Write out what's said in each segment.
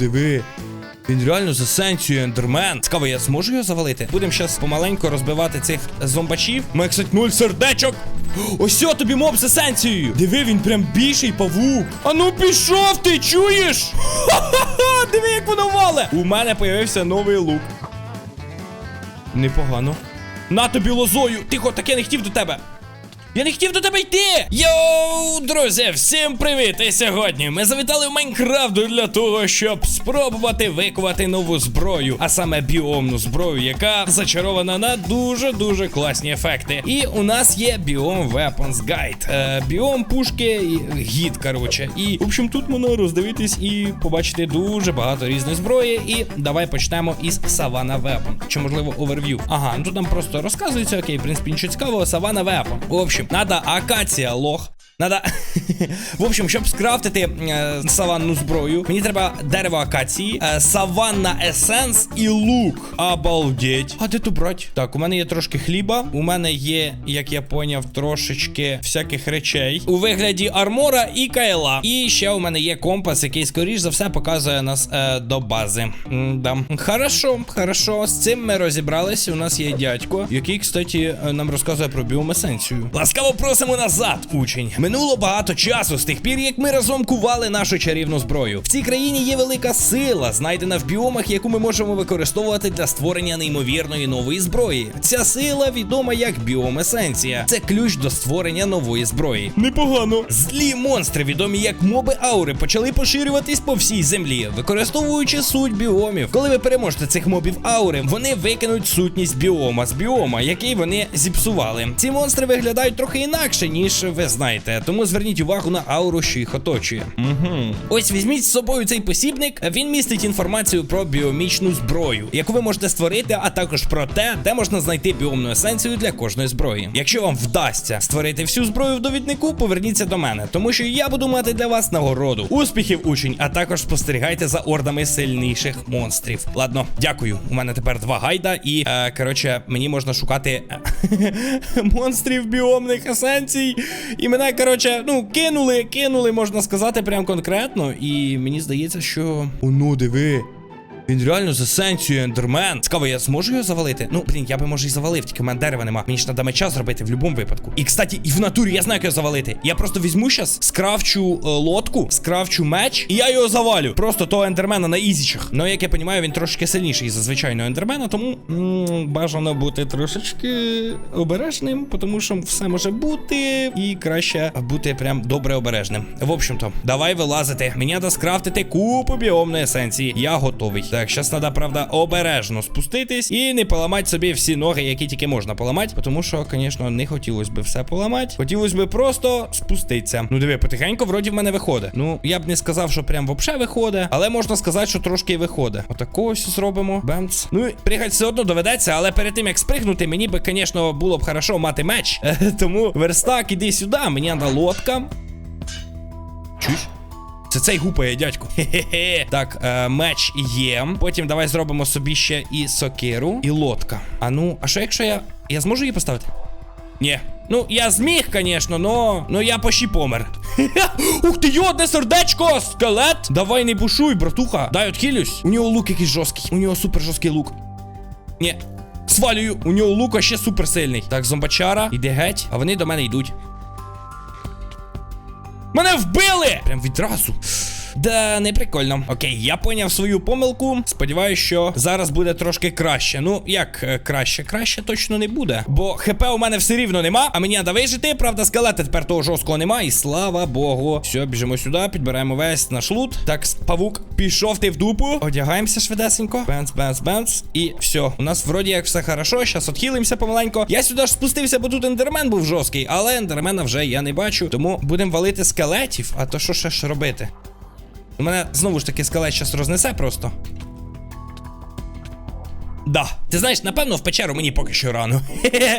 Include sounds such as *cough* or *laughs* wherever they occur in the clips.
диви. Він реально за сенсію ендермен. Цікаво, я зможу його завалити? Будемо зараз помаленьку розбивати цих зомбачів. Має, кстати, нуль сердечок. *gasps* Ось о, тобі моб з есенцією. Диви, він прям більший павук. А ну пішов, ти чуєш? Ха-ха-ха, диви, як воно вале. У мене появився новий лук. Непогано. На тобі лозою. Тихо, так я не хотів до тебе. Я не хотів до тебе йти! Йоу, друзі, всім привіт! І сьогодні ми завітали в Майнкрафт для того, щоб спробувати викувати нову зброю, а саме біомну зброю, яка зачарована на дуже-дуже класні ефекти. І у нас є біом Weapons Guide. Е, біом пушки і гід, коротше. І, в общем, тут можна роздивитись і побачити дуже багато різної зброї. І давай почнемо із Savannah Weapon. Чи можливо оверв'ю. Ага, ну тут нам просто розказується, окей, в принципі, нічого цікавого, Savannah Weapon. В общем, надо акация, лох. Надо. *laughs* В общем, щоб скрафтити е, саванну зброю, мені треба дерево акації, е, саванна есенс і лук. Обалдеть. А де тут брать? Так, у мене є трошки хліба. У мене є, як я поняв, трошечки всяких речей. У вигляді армора і кайла. І ще у мене є компас, який, скоріш за все, показує нас е, до бази. М-да. Хорошо, хорошо. З цим ми розібрались. У нас є дядько, який, кстати, е, нам розказує про біомесенцію. Ласкаво просимо назад, учень. Минуло багато часу з тих пір, як ми разом кували нашу чарівну зброю. В цій країні є велика сила, знайдена в біомах, яку ми можемо використовувати для створення неймовірної нової зброї. Ця сила відома як біомесенція. Це ключ до створення нової зброї. Непогано. Злі монстри, відомі як моби аури, почали поширюватись по всій землі, використовуючи суть біомів. Коли ви переможете цих мобів аури, вони викинуть сутність біома з біома, який вони зіпсували. Ці монстри виглядають трохи інакше, ніж ви знаєте. Тому зверніть увагу на ауру, що їх оточує. Угу. Ось візьміть з собою цей посібник. Він містить інформацію про біомічну зброю, яку ви можете створити, а також про те, де можна знайти біомну есенцію для кожної зброї. Якщо вам вдасться створити всю зброю в довіднику, поверніться до мене, тому що я буду мати для вас нагороду. Успіхів, учень, а також спостерігайте за ордами сильніших монстрів. Ладно, дякую. У мене тепер два гайда, і е, коротше, мені можна шукати е, *laughs* монстрів біомних есенцій. І мене, коротше, ну, кинули, кинули, можна сказати, прям конкретно. І мені здається, що. О, ну, диви. Він реально за сенсію ендермен. Цікаво, я зможу його завалити? Ну, блін, я би може і завалив, тільки в мене дерева нема. Мені ж треба меча зробити в будь-якому випадку. І кстати, і в натурі я знаю, як його завалити. Я просто візьму щас, скрафчу е, лодку, скрафчу меч, і я його завалю. Просто того ендермена на ізічах. Ну, як я розумію, він трошки сильніший за звичайного ендермена, тому бажано бути трошечки обережним, тому що все може бути. І краще бути прям добре обережним. В общем-то, давай вилазити. Мені треба скрафтити купу біомної есенції. Я готовий. Так, зараз треба, правда, обережно спуститись і не поламати собі всі ноги, які тільки можна поламати, тому що, звісно, не хотілося б все поламати. Хотілося б просто спуститися. Ну, диви, потихеньку, вроді в мене виходить. Ну, я б не сказав, що прям вообще виходить, але можна сказати, що трошки виходить. Отако ось зробимо. Бемц. Ну, і пригати все одно доведеться, але перед тим як спригнути, мені би, звісно, було б хорошо мати меч. *laughs* Тому верстак, іди сюди, мені треба лодка. Чуєш? Це цей гупає, дядько. Хе-хе-хе. Так, е, меч є. Потім давай зробимо собі ще і сокиру, і лодка. А ну, а що якщо я. Я зможу її поставити? Ні. Ну, я зміг, звісно, но. Ну я пощі помер. Ух ти, йо, одне сердечко! Скелет! Давай не бушуй, братуха. Дай отхилюсь. У нього лук якийсь жорсткий. У нього супер жорсткий лук. Ні. Свалюю, у нього лука ще супер сильний. Так, зомбачара, іде геть, а вони до мене йдуть. Мене вбили! Прям відразу. Да, не прикольно. Окей, я поняв свою помилку. Сподіваюсь, що зараз буде трошки краще. Ну, як е, краще? Краще точно не буде. Бо ХП у мене все рівно нема, а мені треба вижити. Правда, скелета тепер того жорсткого нема. І слава Богу. Все, біжимо сюди, підбираємо весь наш лут. Так, павук, пішов ти в дупу. Одягаємося швидесенько. Бенц, бенц, бенц. І все. У нас вроді як все хорошо. Зараз отхилимося помаленько. Я сюди ж спустився, бо тут ендермен був жорсткий, але ендермена вже я не бачу. Тому будемо валити скелетів. А то що ще ж робити? У мене знову ж таки скелет щас рознесе просто. Да. Ти знаєш, напевно, в печеру мені поки що рано.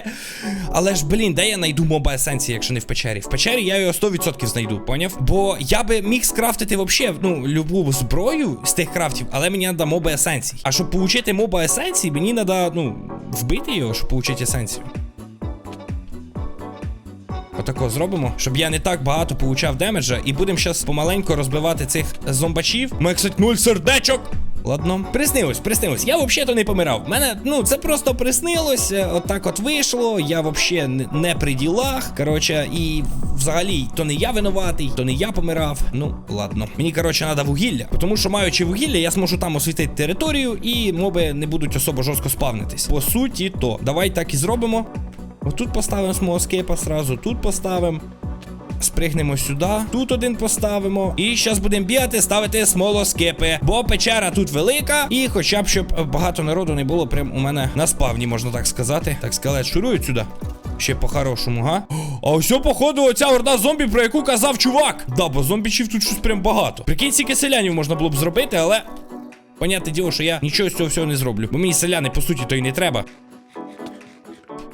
*laughs* Але ж, блін, де я знайду моба есенції, якщо не в печері? В печері я його 100% знайду, поняв? Бо я би міг скрафтити вообще, ну, любу зброю з тих крафтів, але мені треба моба есенцій. А щоб получити моба есенції, мені треба, ну, вбити його, щоб получити есенцію. Отако зробимо, щоб я не так багато получав демеджа. І будемо зараз помаленько розбивати цих зомбачів. Ми, нуль сердечок. Ладно, приснилось, приснилось. Я взагалі-то не помирав. Мене, ну, це просто приснилось. е, Отак от вийшло. Я взагалі не при ділах. Коротше, і взагалі, то не я винуватий, то не я помирав. Ну, ладно. Мені, коротше, треба вугілля. Тому що, маючи вугілля, я зможу там освітити територію, і моби не будуть особо жорстко спавнитись. По суті, то. Давай так і зробимо. Отут поставимо смолоскипа сразу, тут поставимо. Спригнемо сюди, тут один поставимо. І зараз будемо бігати, ставити смолоскипи. Бо печера тут велика, і хоча б щоб багато народу не було прям у мене на спавні, можна так сказати. Так, скелет шурують сюди. Ще по-хорошому, га? А ось, походу, оця орда зомбі, про яку казав чувак. Да, бо зомбічів тут щось прям багато. Прикинь, стільки селянів можна було б зробити, але. Понятне діло, що я нічого з цього всього не зроблю. Бо мені селяни, по суті, то й не треба.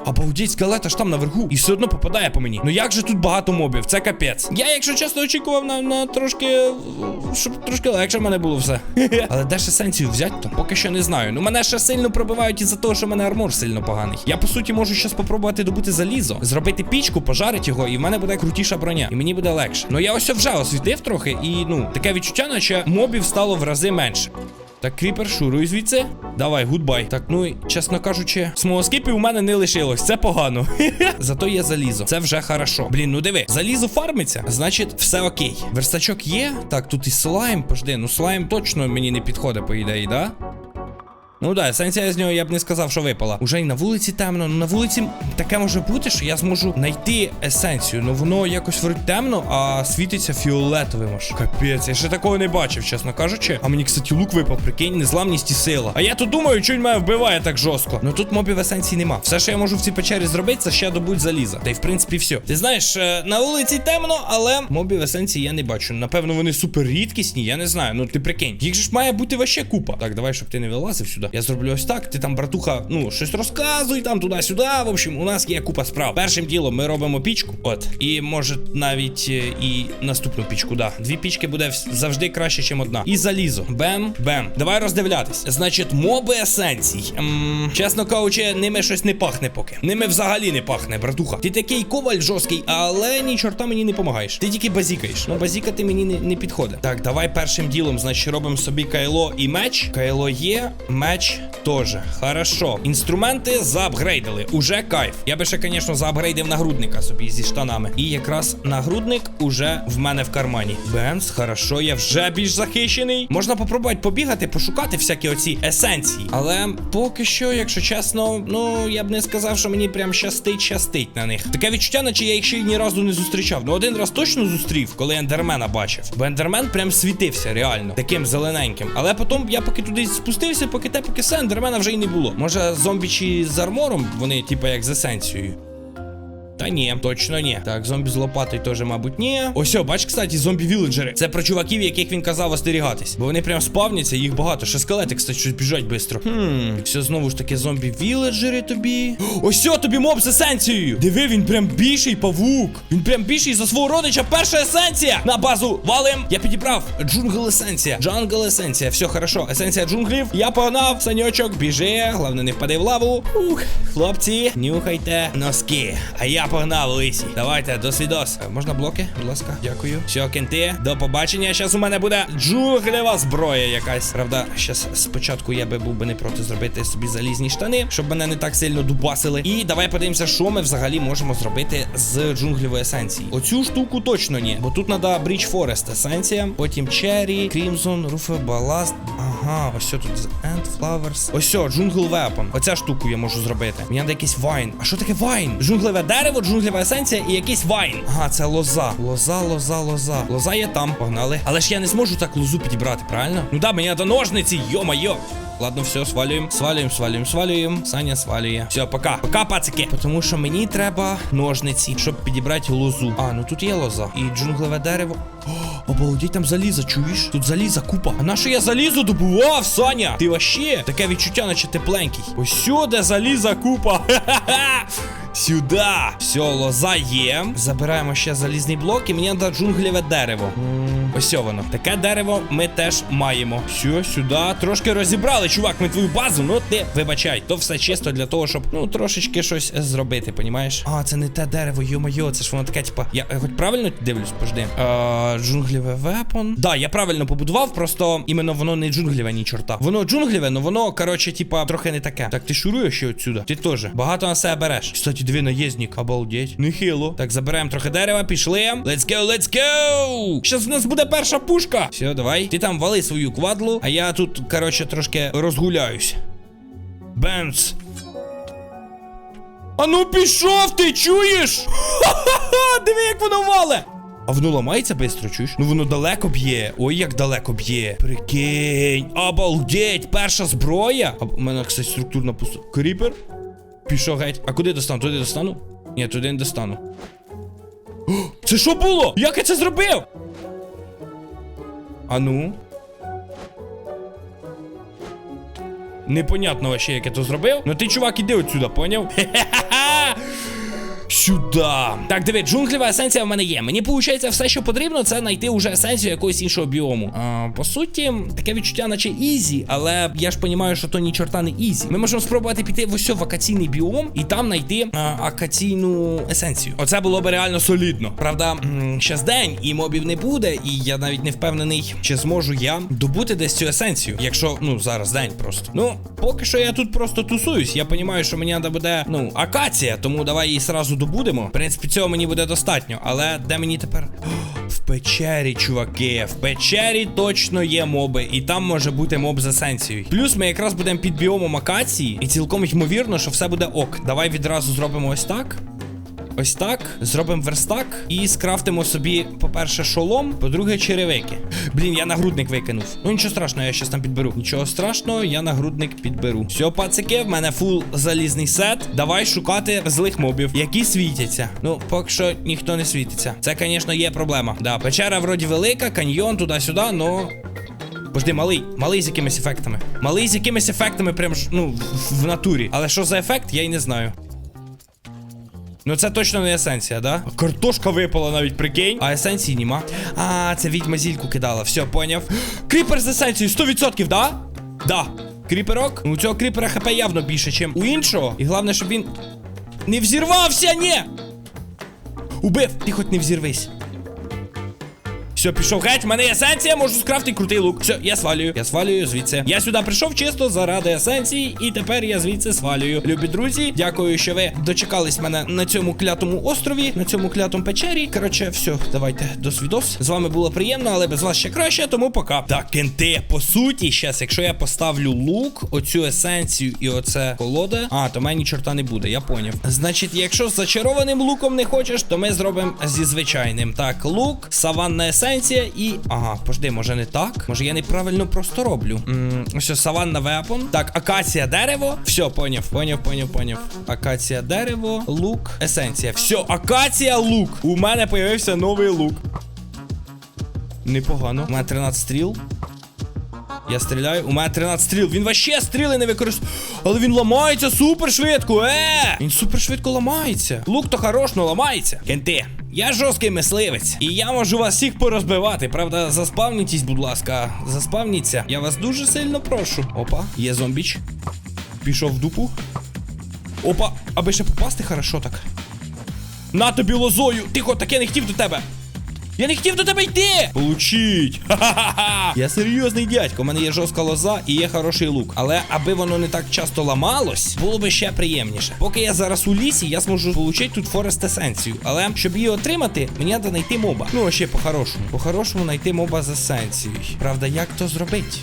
Обалдеть, скелет аж там наверху і все одно попадає по мені. Ну як же тут багато мобів? Це капець. Я, якщо чесно, очікував на, на трошки. щоб трошки легше в мене було все. *laughs* Але де ж есенцію взяти, то поки що не знаю. Ну мене ще сильно пробивають із-за того, що в мене армор сильно поганий. Я по суті можу щас попробувати добути залізо, зробити пічку, пожарити його, і в мене буде крутіша броня. І мені буде легше. Ну я ось вже освітив трохи, і ну таке відчуття, наче мобів стало в рази менше. Так, кріпер, шуруй звідси. Давай, гудбай. Так, ну чесно кажучи, смолоскипів у мене не лишилось. Це погано. *laughs* Зато є залізо. Це вже хорошо. Блін, ну диви, залізо фармиться, значить, все окей. Верстачок є. Так, тут і слайм. Пожди, ну слайм точно мені не підходить, по ідеї, да? Ну да, есенція з нього я б не сказав, що випала. Уже й на вулиці темно. Ну на вулиці таке може бути, що я зможу знайти есенцію. Ну воно якось вроді темно, а світиться фіолетовим аж. Капець, я ще такого не бачив, чесно кажучи. А мені, кстати, лук випав, прикинь, незламність і сила. А я тут думаю, він мене вбиває так жорстко. Ну тут мобів есенції нема. Все, що я можу в цій печері зробити, це ще добуть заліза. Та й в принципі все. Ти знаєш, е, на вулиці темно, але мобів есенції я не бачу. Напевно, вони супер рідкісні, я не знаю. Ну ти прикинь. Їх ж має бути ваще купа. Так, давай, щоб ти не вилазив сюди. Я зроблю ось так. Ти там, братуха, ну, щось розказуй там туди-сюди. В общем, у нас є купа справ. Першим ділом ми робимо пічку. От. І може навіть е, і наступну пічку. Да. Дві пічки буде завжди краще, ніж одна. І залізо. Бем, бем. Давай роздивлятись. Значить, моби есенцій. Ем, чесно кажучи, ними щось не пахне поки. Ними взагалі не пахне, братуха. Ти такий коваль жорсткий, але ні чорта мені не помагаєш. Ти тільки базікаєш. Ну, базікати мені не, не підходить. Так, давай першим ділом, значить, робимо собі кайло і меч. Кайло є, меч теж. Хорошо. Інструменти заапгрейдили. Уже кайф. Я би ще, звісно, заапгрейдив нагрудника собі зі штанами. І якраз нагрудник уже в мене в кармані. Бенс, хорошо, я вже більш захищений. Можна попробувати побігати, пошукати всякі оці есенції. Але поки що, якщо чесно, ну я б не сказав, що мені прям щастить, щастить на них. Таке відчуття, наче я їх ще ні разу не зустрічав. Ну один раз точно зустрів, коли ендермена бачив. Бо ендермен прям світився, реально, таким зелененьким. Але потім я поки туди спустився, поки те, поки Сендермена вже й не було. Може, зомбічі з армором, вони, типа, як з есенцією. Та ні, точно ні. Так, зомбі з лопатою теж, мабуть, ні. Ось, бач, кстати, зомбі-віледжери. Це про чуваків, яких він казав остерігатись. Бо вони прям спавняться, їх багато. Ще скелети, кстати, щось біжать швидко. Хм, все знову ж таки зомбі-віледжери тобі. Ось, тобі моб з есенцією. Диви, він прям більший павук. Він прям більший за свого родича. Перша есенція. На базу валим. Я підібрав. Джунгл есенція. Джангл есенція. Все хорошо. Есенція джунглів. Я погнав. Саньочок, біжи. Головне, не впади в лаву. Ух, хлопці, нюхайте носки. А я погнав лисі. Давайте, до свідос. Е, Можна блоки? Будь ласка, дякую. Все, кенти, до побачення. Зараз у мене буде джунглева зброя якась. Правда, зараз спочатку я би був би не проти зробити собі залізні штани, щоб мене не так сильно дубасили. І давай подивимося, що ми взагалі можемо зробити з джунглевої есенції. Оцю штуку точно ні, бо тут треба Бріч Форест есенція, потім Черрі, Крімзон, Руфе Баласт. Ага, ось що тут End Flowers. Ось що, джунгл вепон. Оця штуку я можу зробити. Мені треба якийсь вайн. А що таке вайн? Джунглеве дерево, джунглева есенція і якийсь вайн. Ага, це лоза. Лоза, лоза, лоза. Лоза є там, погнали. Але ж я не зможу так лозу підібрати, правильно? Ну да, мені треба ножниці, йо-майо. Ладно, все, свалюємо, свалюємо, свалюємо, свалюємо. Саня свалює. Все, пока. Пока, пацики. Тому що мені треба ножниці, щоб підібрати лозу. А, ну тут є лоза. І джунглеве дерево. О, обалдіть, там заліза, чуєш? Тут заліза купа. А на що я залізу добував, Саня? Ти вообще? Таке відчуття, наче тепленький. Сюди заліза купа. *laughs* Ха-ха-ха. Сюди. Все, лоза є. Забираємо ще залізний блок і мені треба джунгліве дерево. Ось воно. Таке дерево ми теж маємо. Все, сюди. Трошки розібрали, чувак, ми твою базу. Ну ти вибачай, то все чисто для того, щоб ну трошечки щось зробити, понімаєш? А, це не те дерево, йо-моє, це ж воно таке, типа. Я хоч правильно дивлюсь, пожди. Е, джунгліве вепон. Да, я правильно побудував, просто іменно воно не джунгліве, ні чорта. Воно джунгліве, но воно, коротше, типа, трохи не таке. Так, ти шуруєш ще отсюда? Ти теж. Багато на себе береш. Кстати, дві наєзнік, обалдеть. Нехило. Так, забираємо трохи дерева, пішли. Let's go, let's go! Щас в нас буде перша пушка. Все, давай. Ти там вали свою квадлу, а я тут, коротше, трошки розгуляюсь. Бенц. А ну пішов, ти чуєш? Ха-ха-ха! Диви, як воно вале! А воно ламається бистро, чуєш? Ну воно далеко б'є. Ой, як далеко б'є. Прикинь. Обалдеть, перша зброя. А у мене, кстати, структурна пусто. Кріпер? Пішов геть. А куди достану? Туди достану? Ні, туди не достану. Це що було? Як я це зробив? А ну. Непонятно вообще, як я то зробив. Ну ти, чувак, іди отсюда, поняв? *laughs* Хе-хе-ха! Сюда. Так, диви, джунглева есенція в мене є. Мені виходить, все, що потрібно, це знайти уже есенцію якогось іншого біому. А, по суті, таке відчуття, наче ізі, але я ж розумію, що то ні чорта не ізі. Ми можемо спробувати піти в ось вакаційний біом і там знайти а, акаційну есенцію. Оце було би реально солідно. Правда, м, щас день і мобів не буде, і я навіть не впевнений, чи зможу я добути десь цю есенцію. Якщо, ну, зараз день просто. Ну, поки що я тут просто тусуюсь. Я розумію, що мені треба буде, ну, акація, тому давай її сразу добудемо. В принципі, цього мені буде достатньо. Але де мені тепер. В печері, чуваки, в печері точно є моби, і там може бути моб з есенцією. Плюс ми якраз будемо під біомом акації, і цілком ймовірно, що все буде ок. Давай відразу зробимо ось так. Ось так, зробимо верстак і скрафтимо собі, по-перше, шолом, по-друге, черевики. Блін, я нагрудник викинув. Ну нічого страшного, я щас там підберу. Нічого страшного, я нагрудник підберу. Все, пацики, в мене фул залізний сет. Давай шукати злих мобів, які світяться. Ну, поки що ніхто не світиться. Це, звісно, є проблема. Да, печера вроді велика, каньйон туди-сюди, но. Пожди, малий, малий з якимись ефектами. Малий з якимись ефектами, прям ну, в натурі. Але що за ефект, я й не знаю. Ну це точно не есенція, да? Картошка випала навіть, прикинь. А есенції нема. А, це відьма зільку кидала. Все, поняв. Кріпер з есенцією 100%, да? Да. Кріперок? Ну, У цього кріпера хп явно більше, ніж у іншого. І головне, щоб він не взірвався, ні! Убив! Ти хоч не взірвись. Все, пішов геть, в мене есенція, можу скрафти крутий лук. Все, я свалюю. Я свалюю звідси. Я сюди прийшов чисто заради есенції, і тепер я звідси свалюю. Любі друзі, дякую, що ви дочекались мене на цьому клятому острові, на цьому клятому печері. Коротше, все, давайте до свідос. З вами було приємно, але без вас ще краще, тому пока. Так, кенти, по суті, щас, якщо я поставлю лук, оцю есенцію і оце колода, а, то мені чорта не буде, я поняв. Значить, якщо з зачарованим луком не хочеш, то ми зробимо зі звичайним. Так, лук, саванна есенція і. Ага, пожди, може не так? Може я неправильно просто роблю. Ось саванна вепон. Так, акація дерево. Все, поняв, поняв, поняв, поняв. Акація дерево, лук, есенція. Все, акація лук. У мене появився новий лук. Непогано. У мене 13 стріл. Я стріляю, у мене 13 стріл. Він вообще стріли не використовує. Але він ламається супер швидко. Е! Він супер швидко ламається. Лук то хорош, но ламається. Кенти, я жорсткий мисливець. І я можу вас всіх порозбивати. Правда, заспавнітесь, будь ласка. Заспавніться. Я вас дуже сильно прошу. Опа, є зомбіч. Пішов в дупу. Опа, аби ще попасти, хорошо так. На тобі лозою! Тихо, так я не хотів до тебе. Я не хотів до тебе йти! Получіть! Ха-ха-ха! Я серйозний дядько, у мене є жорстка лоза і є хороший лук. Але аби воно не так часто ламалось, було би ще приємніше. Поки я зараз у лісі, я зможу отримати тут форест есенцію. Але щоб її отримати, мені треба знайти моба. Ну, а ще по-хорошому. По-хорошому знайти моба з есенцією. Правда, як то зробити?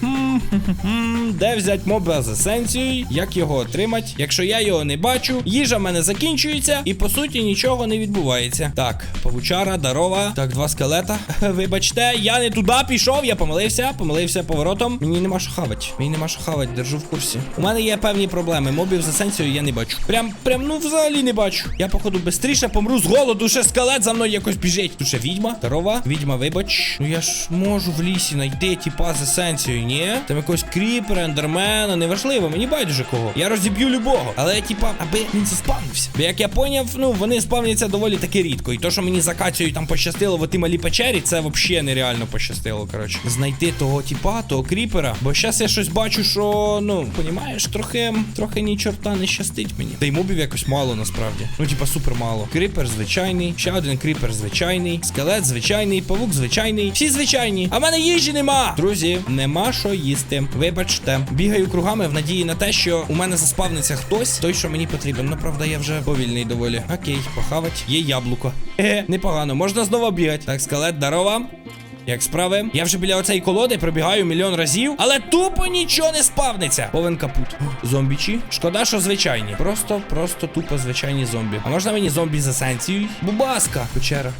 Де взяти моба з есенцією? Як його отримати? Якщо я його не бачу, їжа в мене закінчується, і по суті нічого не відбувається. Так, павучара, дарова. Так, два скелети скелета. *laughs* Вибачте, я не туди пішов, я помилився, помилився поворотом. Мені нема що хавать. Мені нема що хавать, держу в курсі. У мене є певні проблеми. Мобів за сенсією я не бачу. Прям, прям, ну взагалі не бачу. Я, походу, бистріше помру з голоду, ще скелет за мною якось біжить. Тут ще відьма. Здорова. Відьма, вибач. Ну я ж можу в лісі знайти тіпа з есенцією, ні? Там якогось кріпера, ендермена, неважливо, мені байдуже кого. Я розіб'ю любого. Але, типа, аби він заспавнився. Бо як я поняв, ну вони спавняться доволі таки рідко. І то, що мені за Катю там пощастило в оті печері, це взагалі нереально пощастило. Коротше, знайти того тіпа, того кріпера. Бо зараз я щось бачу, що ну, понімаєш, трохи, трохи ні чорта не щастить мені. Та й мобів якось мало насправді. Ну, типа, супер мало. Кріпер звичайний, ще один кріпер звичайний, скелет звичайний, павук звичайний. Всі звичайні. А в мене їжі нема. Друзі, нема що їсти. Вибачте, бігаю кругами в надії на те, що у мене заспавниться хтось, той, що мені потрібен. Ну, правда, я вже повільний доволі. Окей, похавать. Є яблуко. Хе, непогано, можна знову бігати. Так, скелет, дарова. Як справи? Я вже біля оцеї колоди пробігаю мільйон разів, але тупо нічого не спавниться. Повен капут. Зомбічі. Шкода, що звичайні. Просто, просто тупо звичайні зомбі. А можна мені зомбі з есенцією? Бубаска. Печера.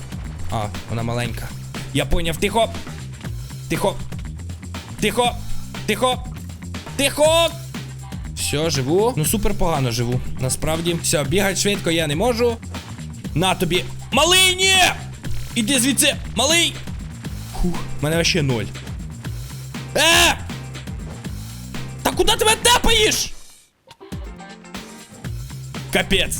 А, вона маленька. Я поняв, тихо. Тихо. Тихо. Тихо. Тихо. Все, живу. Ну супер погано живу. Насправді. Все, бігати швидко я не можу. На тобі. Малий, ні! Іди звідси, малий! Фух, в мене вообще ноль. Е! Та куди тебе тепаєш? Капець.